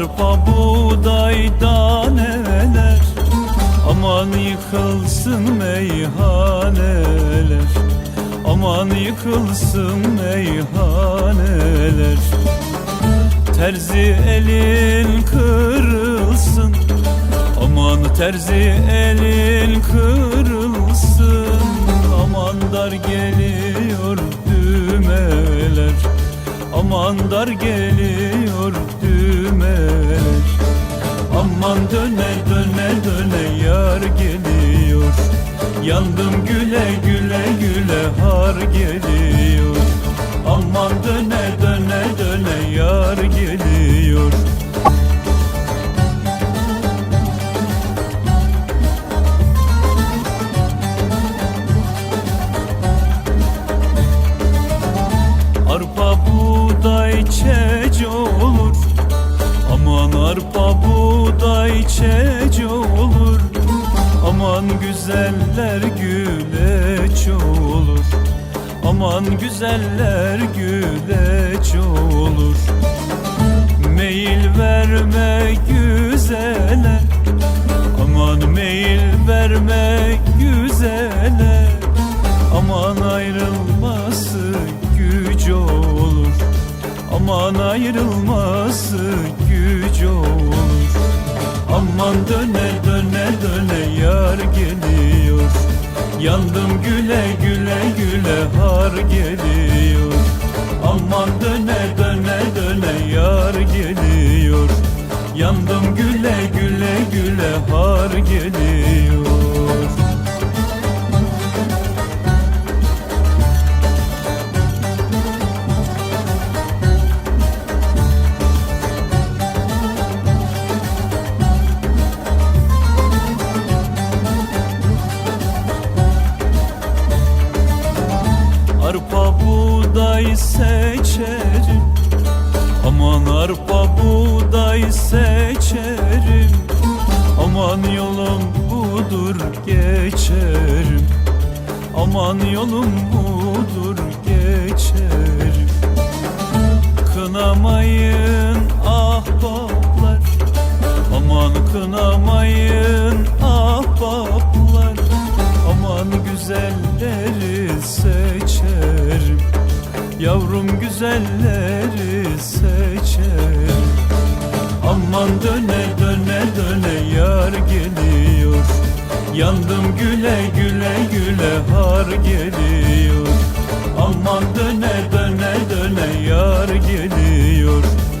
buğdayda neler Aman yıkılsın meyhaneler. Aman yıkılsın meyhaneler. Terzi elin kırılsın. Aman terzi elin kırılsın. Aman dar geliyor düğmeler. Aman dar geliyor düğmeler Aman döne döne döne yar geliyor. Yandım güle güle güle har geliyor Aman güzeller güleç olur Aman güzeller güleç olur Meyil verme güzele. Aman meyil verme güzele. Aman ayrılması güç olur. Aman ayrılması güç olur. Aman döne döne döne yar Yandım güle güle güle har geliyor seçerim. Aman arpa buğday seçerim. Aman yolum budur geçerim. Aman yolum budur geçerim. Kınamayın ahbaplar. Aman kınamayın ahbaplar. Aman güzelleri seçerim Yavrum güzelleri seçerim Aman döne döne döne yar geliyor. Yandım güle güle güle har geliyor